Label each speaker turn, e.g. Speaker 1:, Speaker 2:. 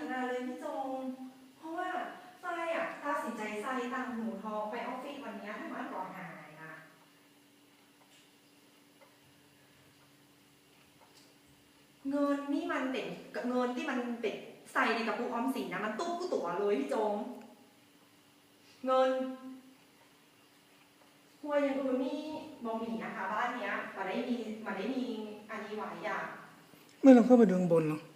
Speaker 1: บุนาเลยพี่จง เพราะว่าทรายอะตัดสินใจใส่ตังหนูทองไปออฟฟิศวันนี้ยให้มันก่อนหายนะเงินนี่มันเป็นเงินที่มันเป็นใส่ในกระปุกออมสินนะมันตุ้บกู้ตั๋วเลยพี่จง เงินหัวยังอื่นนี่บอมีนะคะบ้านเนี้ยมาได้มีมาได้มีอันนี้ไหวอย่าง
Speaker 2: ไม่ลองเข้าไปดูข้างบนเหรอะ